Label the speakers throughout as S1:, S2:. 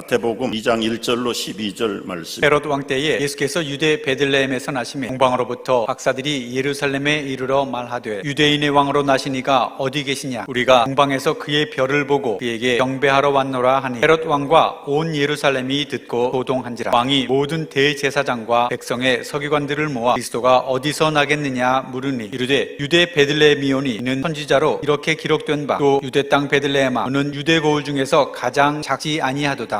S1: 마태복음 2장 1절로 12절 말씀.
S2: 헤롯 왕 때에 예수께서 유대 베들레헴에서 나시매 공방으로부터 박사들이 예루살렘에 이르러 말하되 유대인의 왕으로 나시니가 어디 계시냐? 우리가 공방에서 그의 별을 보고 그에게 경배하러 왔노라 하니 헤롯 왕과 온 예루살렘이 듣고 도동한지라. 왕이 모든 대제사장과 백성의 서기관들을 모아 그리스도가 어디서 나겠느냐 물으니 이르되 유대 베들레헴이오니 이는 선지자로 이렇게 기록된 바 또 유대 땅 베들레헴아 너는 유대 고을 중에서 가장 작지 아니하도다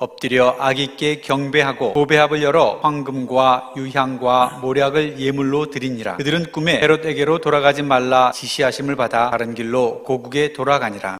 S2: 엎드려 아기께 경배하고 보배합을 열어 황금과 유향과 모략을 예물로 드리니라. 그들은 꿈에 헤롯에게로 돌아가지 말라 지시하심을 받아 다른 길로 고국에 돌아가니라